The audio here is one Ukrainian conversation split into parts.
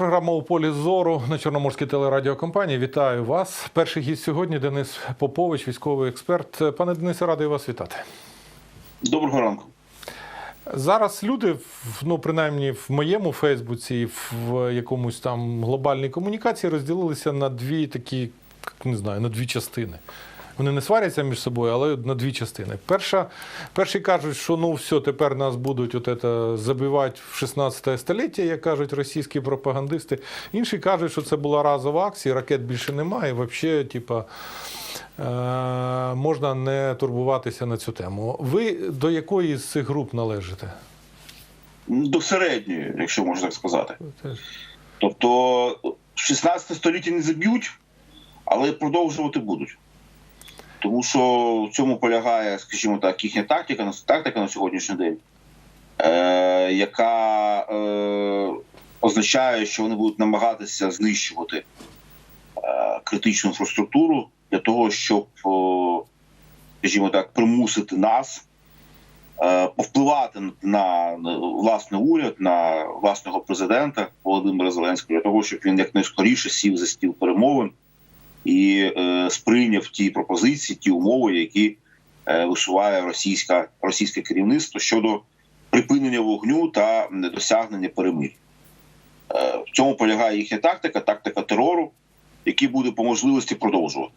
програма у полі зору на Чорноморській телерадіокомпанії. Вітаю вас. Перший гість сьогодні Денис Попович, військовий експерт. Пане Денисе, радий вас вітати. Доброго ранку. Зараз люди, ну принаймні в моєму Фейсбуці, в якомусь там глобальній комунікації розділилися на дві такі, не знаю, на дві частини. Вони не сваряться між собою, але на дві частини. Перша, перші кажуть, що ну все, тепер нас будуть от это, забивати в 16 століття, як кажуть російські пропагандисти. Інші кажуть, що це була разова акція, ракет більше немає. Взагалі, типа, е, можна не турбуватися на цю тему. Ви до якої з цих груп належите? До середньої, якщо можна так сказати. Тобто, в 16 столітті не заб'ють, але продовжувати будуть. Тому що в цьому полягає, скажімо так, їхня тактика, на- тактика на сьогоднішній день, е, яка е, означає, що вони будуть намагатися знищувати е, критичну інфраструктуру для того, щоб, о, скажімо так, примусити нас е, повпливати на, на власний уряд, на власного президента Володимира Зеленського для того, щоб він якнайскоріше сів за стіл перемовин і е, сприйняв ті пропозиції, ті умови, які е, висуває російська російське керівництво щодо припинення вогню та досягнення перемир'я. Е, в цьому полягає їхня тактика, тактика терору, який буде по можливості продовжувати.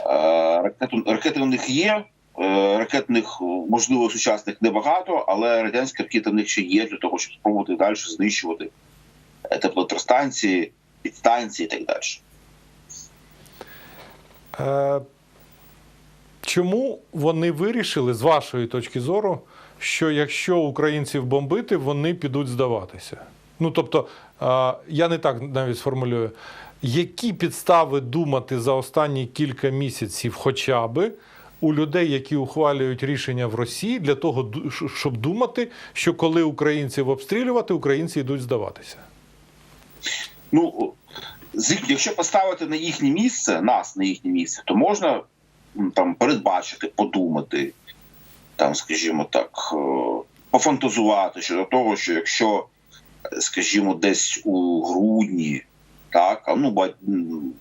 Е, ракети, ракети у них є. Е, Ракетних, можливо, сучасних небагато, але радянські ракети в них ще є для того, щоб спробувати далі знищувати е, теплоелектростанції, підстанції і так далі. Е, Чому вони вирішили, з вашої точки зору, що якщо українців бомбити, вони підуть здаватися? Ну тобто, е, я не так навіть сформулюю, які підстави думати за останні кілька місяців, хоча би у людей, які ухвалюють рішення в Росії, для того, щоб думати, що коли українців обстрілювати, українці йдуть здаватися? Ну якщо поставити на їхнє місце, нас на їхнє місце, то можна там передбачити, подумати, там, скажімо так, е, пофантазувати щодо того, що якщо, е, скажімо, десь у грудні, так, а ну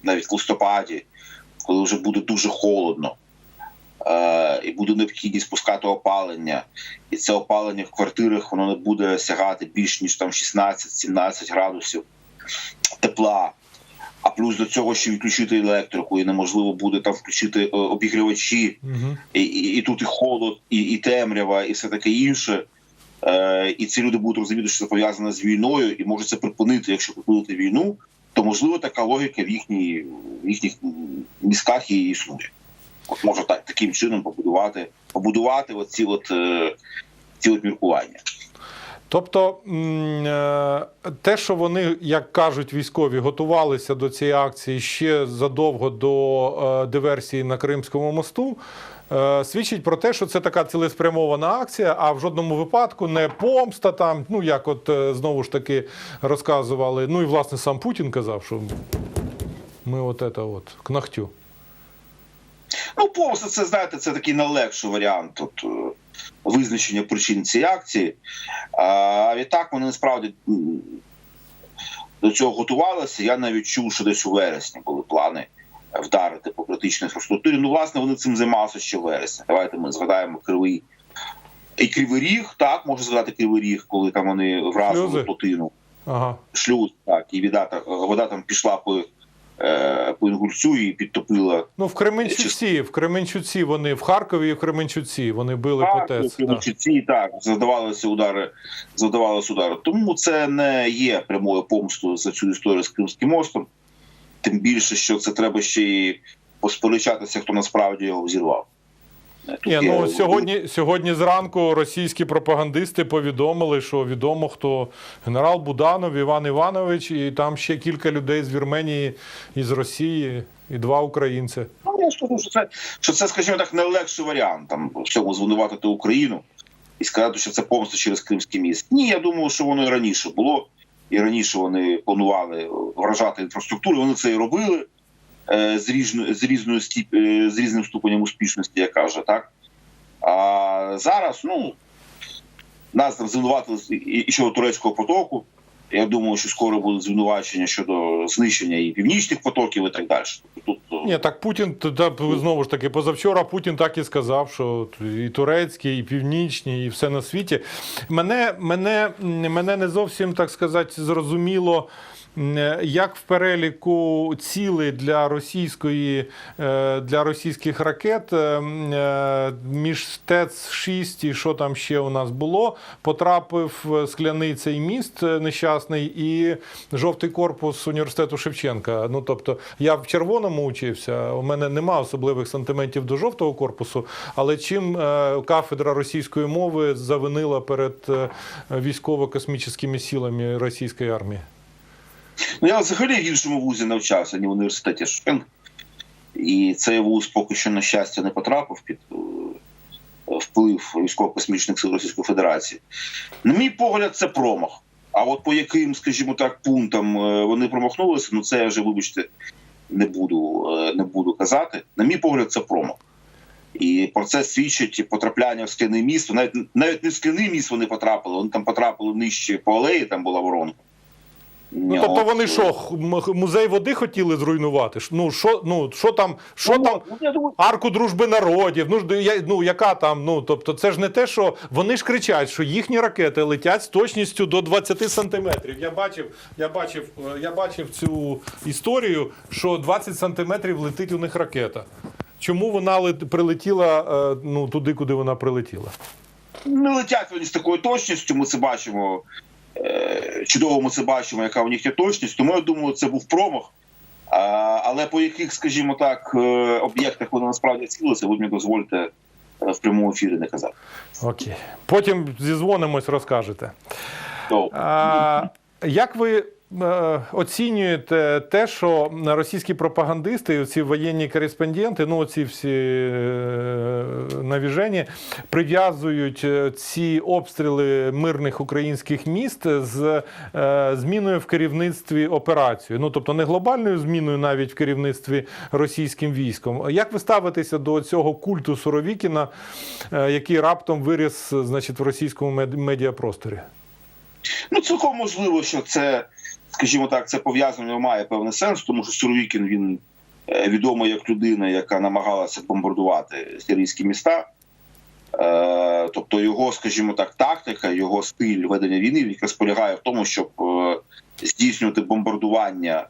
навіть в листопаді, коли вже буде дуже холодно. е, І буде необхідність спускати опалення, і це опалення в квартирах воно не буде сягати більш ніж там 16-17 градусів тепла. А плюс до цього ще відключити електрику, і неможливо буде там включити е, обігрівачі, Угу. і, і, і тут і холод, і, і темрява, і все таке інше. Е, і ці люди будуть розуміти, що це пов'язане з війною, і можуть це припинити. Якщо припинити війну, то можливо така логіка в, їхній, в їхніх мізках і існує. От може так таким чином побудувати, побудувати оці от, е, ці от міркування. Тобто е, те, що вони, як кажуть військові, готувалися до цієї акції ще задовго до е, диверсії на Кримському мосту, е, свідчить про те, що це така цілеспрямована акція, а в жодному випадку не помста там, ну як от знову ж таки розказували. Ну і власне сам Путін казав, що ми от це от к ногтю. Ну, помста, це знаєте, це такий найлегший варіант от, визначення причин цієї акції. А відтак вони насправді до цього готувалися. Я навіть чув, що десь у вересні були плани вдарити по критичній інфраструктурі. Ну, власне, вони цим займалися ще в вересні. Давайте ми згадаємо кривий і кривий ріг. Так, можна згадати кривий ріг, коли там вони вразили Шлюзи. плотину Ага. шлюз, так, і вода, та- вода там пішла по, по інгульцю і підтопила Ну, в Кременчуці, в Кременчуці вони в Харкові і в Кременчуці вони били по ТЕЦ. да. так задавалися удари, задавалися удари. Тому це не є прямою помстою за цю історію з Кримським мостом. Тим більше, що це треба ще й посперечатися, хто насправді його взірвав. Тут Ні, є- ну сьогодні, сьогодні зранку російські пропагандисти повідомили, що відомо, хто генерал Буданов, Іван Іванович, і там ще кілька людей з Вірменії і з Росії, і два українці. Ну, я скажу, що це, що це, скажімо так, найлегший варіант там в цьому звинуватити Україну і сказати, що це помста через Кримський міст. Ні, я думаю, що воно і раніше було, і раніше вони планували вражати інфраструктуру. Вони це і робили з різною з різною стіп, е, з різним ступенем успішності, я кажу, так. А зараз, ну нас там звинуватили і- щодо турецького потоку, Я думаю, що скоро будуть звинувачення щодо знищення і північних потоків, і так далі. Тут е, Ні, так Путін та, знову ж таки позавчора Путін так і сказав, що і турецькі, і північні, і все на світі. Мене, мене, мене не зовсім так сказати зрозуміло. М, Як в переліку цілей для російської е, для російських ракет е, е, між ТЕЦ-6 і що там ще у нас було, потрапив е, скляний цей міст е, нещасний і жовтий корпус університету Шевченка. Ну тобто я в червоному учився. У мене нема особливих сантиментів до жовтого корпусу. Але чим е, кафедра російської мови завинила перед е, військово-космічними силами російської армії? Ну, я взагалі в іншому вузі навчався, не в університеті Шевченка. І цей вуз поки що, на щастя, не потрапив під е, вплив військово-космічних сил Російської Федерації. На мій погляд, це промах. А от по яким, скажімо так, пунктам е, вони промахнулися, ну це я вже, вибачте, не буду, е, не буду казати. На мій погляд, це промах. І про це свідчить потрапляння в скляне місто. Навіть навіть не в скляне міст вони потрапили, вони там потрапили нижче по алеї, там була воронка. Ну тобто вони що, музей води хотіли зруйнувати? Ну що, ну що там, що ну, там? ну, думаю, Арку дружби народів. Ну ж я, ну яка там? Ну тобто, це ж не те, що вони ж кричать, що їхні ракети летять з точністю до 20 сантиметрів. Я бачив, я бачив, е, я бачив цю історію, що 20 сантиметрів летить у них ракета. Чому вона лет- прилетіла е, ну туди, куди вона прилетіла? не летять вони з такою точністю. Ми це бачимо. Е, Чудово, ми це бачимо, яка у них є точність. Тому я думаю, це був промах. Але по яких, скажімо так, е, об'єктах вони насправді цілилися, ви мені дозвольте е, в прямому ефірі не казати. Окей. Потім зізвонимось, розкажете. А, як ви оцінюєте те, що російські пропагандисти, ці воєнні кореспонденти, ну ці всі е, навіжені, прив'язують е, ці обстріли мирних українських міст з е, зміною в керівництві операцією? Ну тобто не глобальною зміною навіть в керівництві російським військом. Як ви ставитеся до цього культу Суровікіна, е, який раптом виріс, значить, в російському мед- медіапросторі? Ну, цілком можливо, що це, скажімо так, це пов'язано має певний сенс, тому що Суровікін він е, відомий як людина, яка намагалася бомбардувати сирійські міста. Е, Тобто його, скажімо так, тактика, його стиль ведення війни якраз полягає в тому, щоб е, здійснювати бомбардування,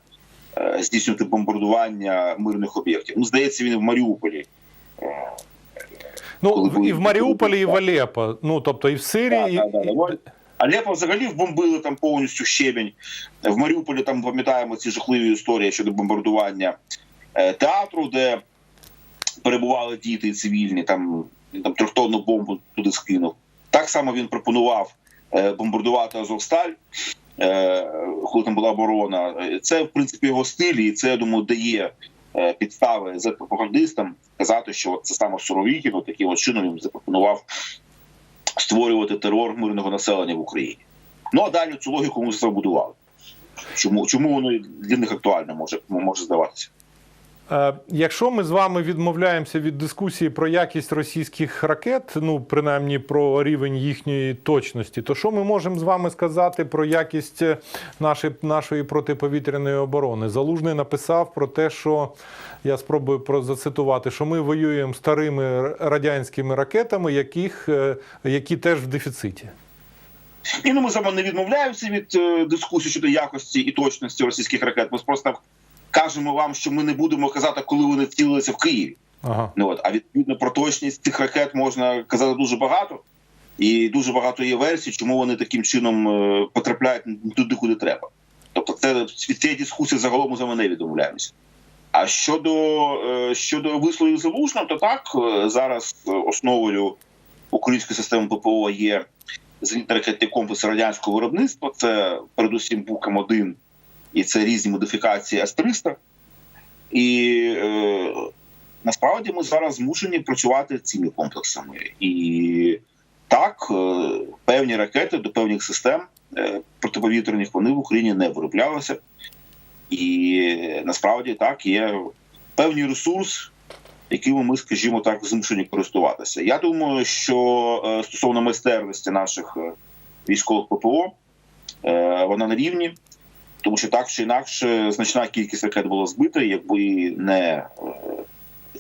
здійснювати бомбардування мирних об'єктів. Ну, здається, він в Маріуполі. Ну, Коли і в Маріуполі, і в Алеппо. Ну, тобто і в Сирії. Да, да, да, Алеппо взагалі вбомбили там повністю щебень. В Маріуполі там пам'ятаємо ці жахливі історії щодо бомбардування е, театру, де перебували діти цивільні, там, там трьохтонну бомбу туди скинув. Так само він пропонував е, бомбардувати Азовсталь, е, коли там була оборона. Це, в принципі, його стиль, і це, я думаю, дає підстави за пропагандистам сказати, що це саме Суровікін, от таким от чином він запропонував створювати терор мирного населення в Україні. Ну а далі цю логіку ми забудували. Чому чому воно для них актуально може, може здаватися? Е, Якщо ми з вами відмовляємося від дискусії про якість російських ракет, ну принаймні про рівень їхньої точності, то що ми можемо з вами сказати про якість е, нашої, нашої протиповітряної оборони? Залужний написав про те, що я спробую про зацитувати, що ми воюємо старими радянськими ракетами, яких, е, які теж в дефіциті. Ні, ну ми саме не відмовляємося від дискусії щодо якості і точності російських ракет. Ми просто кажемо вам, що ми не будемо казати, коли вони втілилися в Києві. Ага. Ну от а відповідно про точність цих ракет можна казати дуже багато, і дуже багато є версій, чому вони таким чином е, потрапляють туди, куди треба. Тобто, це від цієї дискусії загалом ми з вами відмовляємося. А щодо, е, щодо висловів залужного, то так е, зараз основою української системи ППО є зенітно-ракетні комплекси радянського виробництва. Це передусім Букам 1 і це різні модифікації С-300. І е, насправді ми зараз змушені працювати цими комплексами. І так, е, певні ракети до певних систем е, протиповітряних вони в Україні не вироблялися. І насправді так є певний ресурс, якими ми, скажімо так, змушені користуватися. Я думаю, що е, стосовно майстерності наших е, військових ППО, е, вона на рівні, тому що так чи інакше значна кількість ракет було збито, якби не е,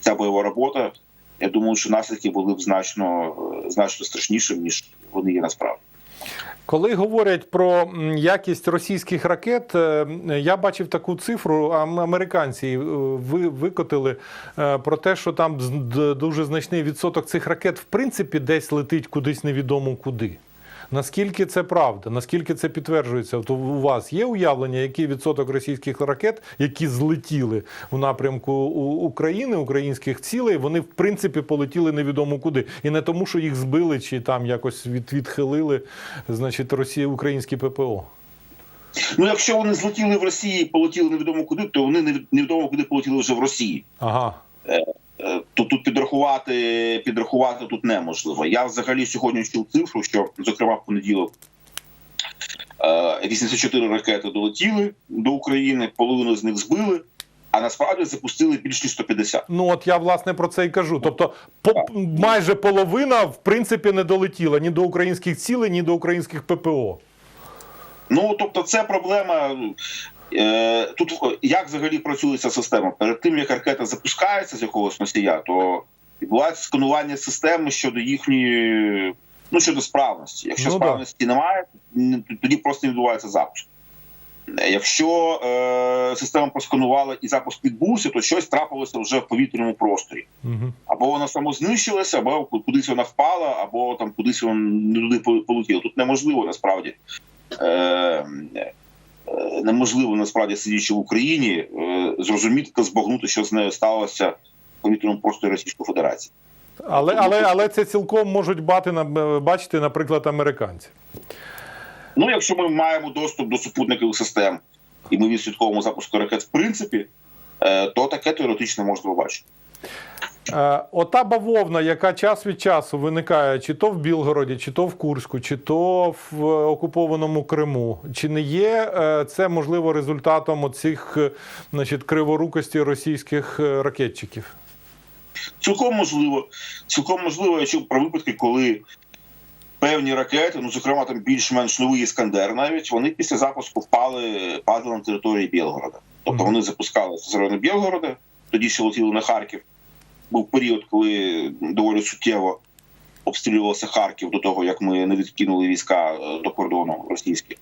ця бойова робота. Я думаю, що наслідки були б значно е, значно страшнішими, ніж вони є насправді. Коли говорять про якість російських ракет, е, я бачив таку цифру. Американці ви викотили про те, що там дуже значний відсоток цих ракет в принципі десь летить кудись невідомо куди. Наскільки це правда? Наскільки це підтверджується? От у вас є уявлення, який відсоток російських ракет, які злетіли в напрямку України, українських цілей, вони в принципі полетіли невідомо куди, і не тому, що їх збили чи там якось від, відхилили, значить, Росія, українські ППО. Ну, якщо вони злетіли в Росії і полетіли невідомо куди, то вони невідомо куди полетіли вже в Росії. Ага. Е, Тут, тут підрахувати, підрахувати тут неможливо. Я взагалі сьогодні чув цифру, що зокрема в понеділок е, 84 ракети долетіли до України, половину з них збили, а насправді запустили більш ніж 150. Ну от я власне про це і кажу. Тобто, по, майже половина в принципі не долетіла ні до українських цілей, ні до українських ППО. Ну тобто, це проблема. Е, тут як взагалі працює ця система? Перед тим як ракета запускається з якогось носія, то відбувається сканування системи щодо їхньої, ну щодо справності. Якщо Ну, да. справності немає, н- тоді просто не відбувається запуск. Е, Якщо е, система просканувала і запуск відбувся, то щось трапилося вже в повітряному просторі. Угу. Або вона самознищилася, або кудись вона впала, або там кудись вона не туди пол- полетіла. Тут неможливо насправді. Е, неможливо насправді сидячи в Україні, е, зрозуміти та збагнути, що з нею сталося в повітряному просторі Російської Федерації. Але, але, але це цілком можуть бати, бачити, наприклад, американці. Ну, якщо ми маємо доступ до супутникових систем і ми відслідковуємо запуск ракет, в принципі, е, то таке теоретично можна побачити. Е, Ота бавовна, яка час від часу виникає, чи то в Білгороді, чи то в Курську, чи то в е, окупованому Криму, чи не є е, це можливо результатом оцих значить, криворукості російських ракетчиків? Цілком можливо. Цілком можливо, я чув про випадки, коли певні ракети, ну зокрема там більш-менш новий іскандер, навіть вони після запуску впали, падали на території Білгорода. Тобто вони запускалися з району Білгорода, тоді ще летіли на Харків. Був період, коли доволі суттєво обстрілювався Харків до того, як ми не відкинули війська е, до кордону російських.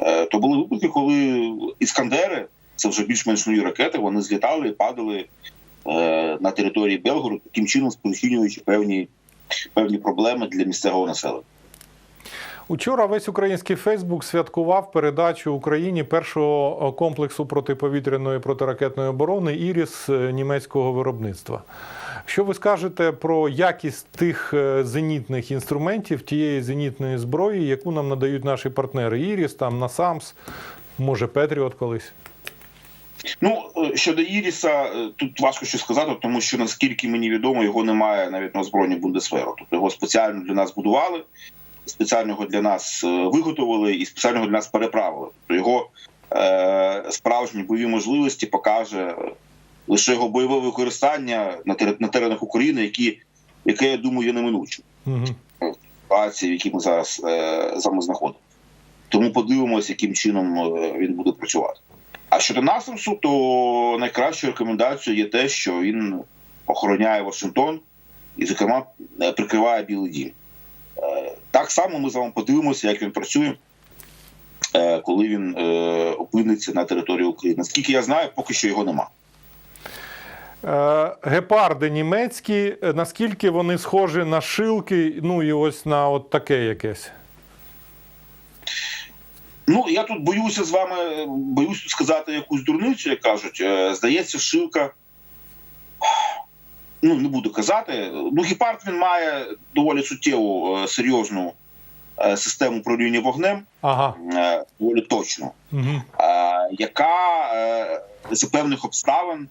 Е, То були випадки, коли іскандери, це вже більш-менш нові ракети, вони злітали і падали е, на території Белгороду, таким чином спричинюючи певні, певні проблеми для місцевого населення. Учора весь український Фейсбук святкував передачу Україні першого комплексу протиповітряної протиракетної оборони Іріс німецького виробництва. Що ви скажете про якість тих е, зенітних інструментів, тієї зенітної зброї, яку нам надають наші партнери? Іріс, там Насамс, може Петріот колись? Ну е, щодо Іріса, е, тут важко що сказати, тому що наскільки мені відомо, його немає навіть на озброєнні Бундесверу. Тобто його спеціально для нас будували, спеціально його для нас виготовили і спеціально його для нас переправили. Тобто його е, справжні бойові можливості покаже лише його бойове використання на на теренах України, які, яке я думаю є неминучим. Ситуації, в якій ми зараз е, з вами знаходимо. Тому подивимося, яким чином е, він буде працювати. А щодо Насамсу, то найкращою рекомендацією є те, що він охороняє Вашингтон і, зокрема, е, прикриває Білий Дім. Е, Так само ми з вами подивимося, як він працює, е, коли він е, опиниться на території України. Наскільки я знаю, поки що його нема. Е, Гепарди німецькі, е, наскільки вони схожі на шилки, ну і ось на от таке якесь. Ну, я тут боюся з вами, боюсь сказати якусь дурницю, як кажуть. Е, Здається, шилка. Ну, не буду казати. Ну, гепард він має доволі суттєву е, серйозну е, систему управління вогнем, Ага. е, доволі точно, Угу. е, яка е, за певних обставин е,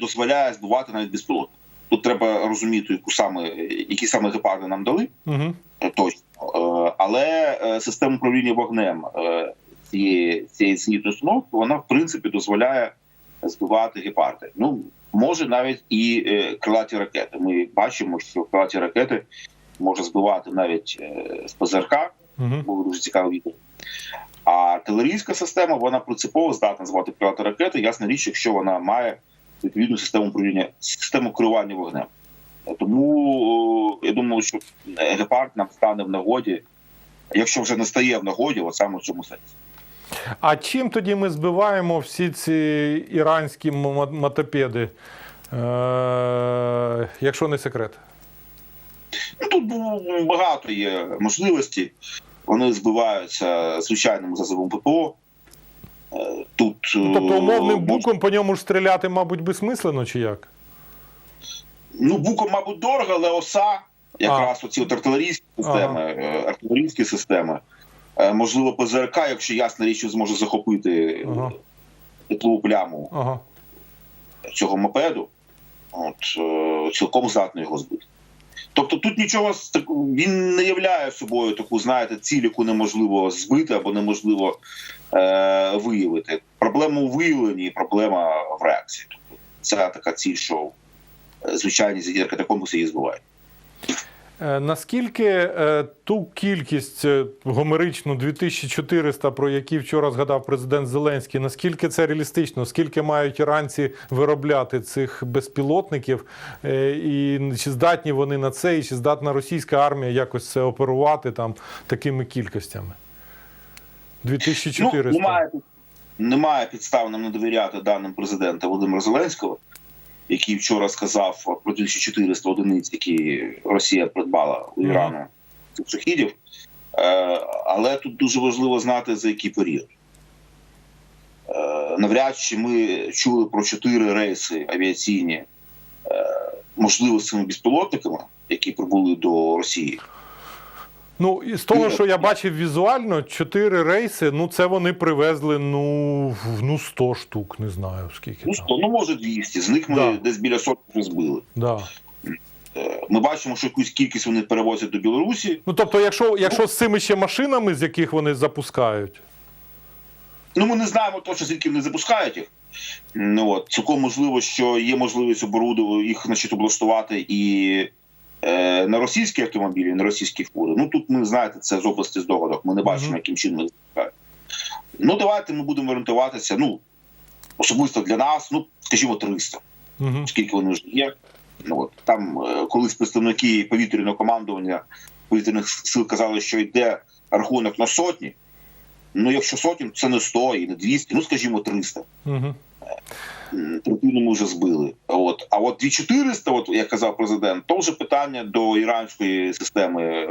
дозволяє збивати навіть безпілотник. Тут треба розуміти, яку саме, які саме гепарди нам дали. Угу. Е, точно. Е, Але е, система управління вогнем е, цієї цієї зенітної установки, вона в принципі дозволяє збивати гепарди. Ну може навіть і е, крилаті ракети. Ми бачимо, що крилаті ракети може збивати навіть е, з ПЗРК. Угу. Були дуже цікаві відео. А артилерійська система вона принципово здатна звати пілоти ракети. Ясна річ, якщо вона має відповідну систему управління, систему керування вогнем. Тому я думаю, що гепард нам стане в нагоді, якщо вже не стає в нагоді, от саме в цьому сенсі. А чим тоді ми збиваємо всі ці іранські мотопеди, е- якщо не секрет? Ну, тут багато є можливостей. Вони збиваються звичайним засобом ППО. Тут Ну, тобто е, умовним мож- буком по ньому ж стріляти, мабуть, безсмислено, чи як? Ну, буком, мабуть, дорого, але оса, якраз оці от артилерійські системи, е, артилерійські системи, е, можливо, ПЗРК, якщо ясна річ, зможе захопити Ага. теплову пляму Ага. цього мопеду, от, цілком здатно його збити. Тобто тут нічого він не являє собою таку, знаєте, ціль, яку неможливо збити або неможливо е, виявити. Проблема у виявленні, і проблема в реакції. Тобто, це така ціль, що е, звичайні такому комплекси її збивають. Е, Наскільки е, ту кількість е, гомеричну 2400, про які вчора згадав президент Зеленський, наскільки це реалістично? Скільки мають іранці виробляти цих безпілотників? І чи здатні вони на це, і чи здатна російська армія якось це оперувати там такими кількостями? 2400. Ну, немає, немає підстав нам не довіряти даним президента Володимира Зеленського, який вчора сказав про 2400 одиниць, які Росія придбала у Ірану цих шахідів. Е, але тут дуже важливо знати за який період. Е, навряд чи ми чули про чотири рейси авіаційні, е, можливо, з цими безпілотниками, які прибули до Росії. Ну, і з того, що я бачив візуально, чотири рейси, ну це вони привезли ну, в- ну 100 штук, не знаю скільки. Ну, там. 100, ну може 200. З них ми Да. десь біля сотні збили. Да. Е, Ми бачимо, що якусь кількість вони перевозять до Білорусі. Ну, тобто, якщо, якщо з цими ще машинами, з яких вони запускають, Ну ми не знаємо точно, звідки вони запускають їх. Ну от цілком можливо, що є можливість оборудову їх значить, облаштувати і на російські автомобілі, на російські фури. Ну тут ми знаєте, це з області здогадок. Ми не бачимо, Мгм. яким чином. Ну давайте ми будемо орієнтуватися. Ну особисто для нас, ну скажімо, 300. угу. скільки вони вже є. Ну от там е, колись представники повітряного командування повітряних сил казали, що йде рахунок на сотні. Ну, якщо сотні, це не 100 і не 200, ну скажімо, 300. Угу. М, Третину ми вже збили. От а от 2400, от як казав президент, то вже питання до іранської системи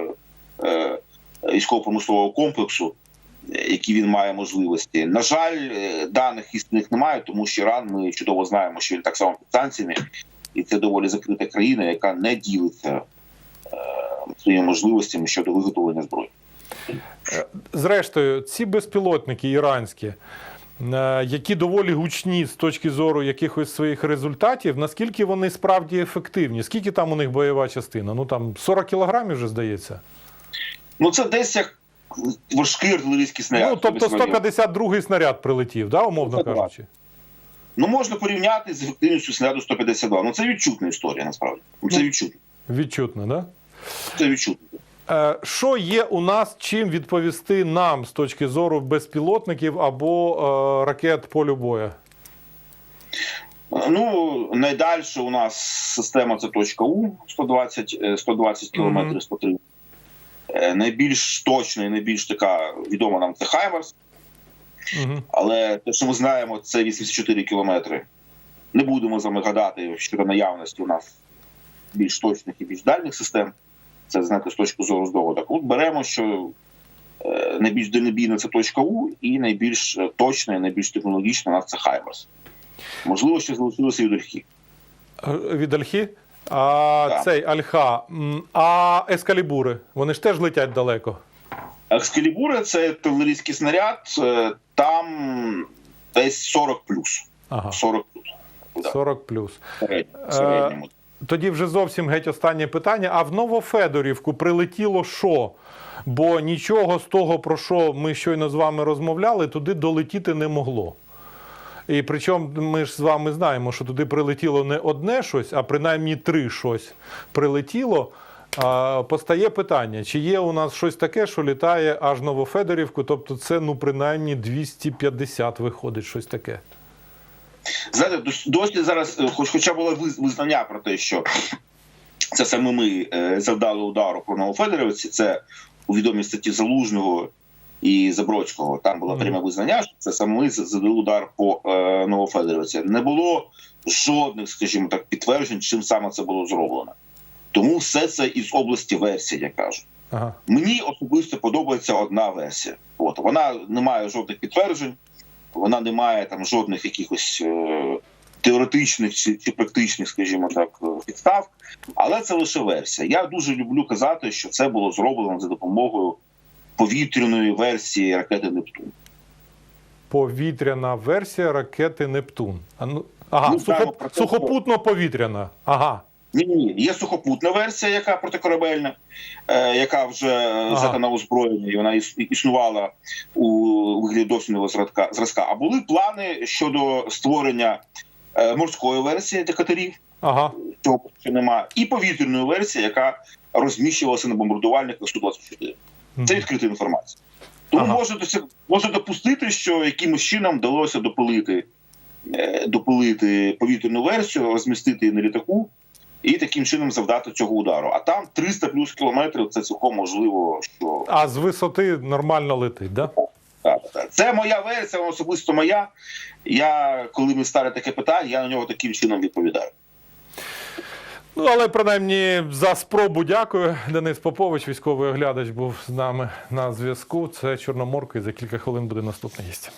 е, військово-промислового комплексу, е, які він має можливості. На жаль, е, даних істинних немає, тому що Іран ми чудово знаємо, що він так само під санкціями, і це доволі закрита країна, яка не ділиться е, своїми можливостями щодо виготовлення зброї. Зрештою, ці безпілотники іранські, е, які доволі гучні з точки зору якихось своїх результатів, наскільки вони справді ефективні? Скільки там у них бойова частина? Ну там 40 кілограмів вже здається. Ну це десь як важкий артилерійський снаряд. ну, тобто 152-й снаряд прилетів, да, умовно Ну, так. кажучи. Ну можна порівняти з ефективністю снаряду 152. Ну це відчутна історія, насправді. Ну, Це Ну. відчутно. Відчутно, да? Це відчутно. Е, Що є у нас чим відповісти нам з точки зору безпілотників або е, ракет полю бою? Ну, найдальше у нас система це точка У 120, е, 120 Мгм. км 103. Е, Найбільш точна і найбільш така відома нам це Хаймерс, Угу. але те, що ми знаємо, це 84 кілометри. Не будемо з вами гадати щодо наявності у нас більш точних і більш дальніх систем. Це знаєте, з точки зору здогадок. От беремо, що е, найбільш дальнобійна це точка У, і найбільш е, точна і найбільш технологічна у нас це Хаймерс. Можливо, ще залишилося від Ольхи. Від Альхи? А Так. цей Альха. А ескалібури, вони ж теж летять далеко. Екскалібури це артилерійський снаряд, е, там десь 40 плюс. Ага, 40 плюс. 40 плюс. В середньому. Тоді вже зовсім геть останнє питання. А в Новофедорівку прилетіло що? Бо нічого з того, про що ми щойно з вами розмовляли, туди долетіти не могло. І причому ми ж з вами знаємо, що туди прилетіло не одне щось, а принаймні три щось прилетіло. А, постає питання: чи є у нас щось таке, що літає аж Новофедорівку? Тобто, це ну принаймні 250 виходить щось таке. Знаєте, досі зараз, е, хоч хоча було визнання про те, що це саме ми е, завдали удару по Новофедорівці, це у відомій статті Залужного і Забродського. Там було пряме визнання, що це саме ми завдали удар по е, Новофедорівці. Не було жодних, скажімо так, підтверджень, чим саме це було зроблено. Тому все це із області версій, я кажу. Ага. Мені особисто подобається одна версія. От вона не має жодних підтверджень, вона не має там жодних якихось е, теоретичних чи, чи практичних, скажімо так, е, підстав. Але це лише версія. Я дуже люблю казати, що це було зроблено за допомогою повітряної версії ракети Нептун. Повітряна версія ракети Нептун. Ну, ага, Ну, сухо, сухопутно-повітряна. Ага. Ні, ні, є сухопутна версія, яка протикорабельна, е, яка вже Ага. взята на озброєння, і вона іс- існувала у вигляді досвідного зразка. зразка. А були плани щодо створення е, морської версії для катерів, Ага. цього ще немає, і повітряної версії, яка розміщувалася на бомбардувальниках Су-24. Це відкрита інформація. Тому Ага. можна, можна допустити, що якимось чином вдалося допилити, е, допилити повітряну версію, розмістити її на літаку і таким чином завдати цього удару. А там 300 плюс кілометрів це цілком можливо, що А з висоти нормально летить, да? так, так. це моя версія, особисто моя. Я коли мені ставлять таке питання, я на нього таким чином відповідаю. Ну, але принаймні за спробу дякую. Денис Попович, військовий оглядач, був з нами на зв'язку. Це Чорноморка, і за кілька хвилин буде наступний гість.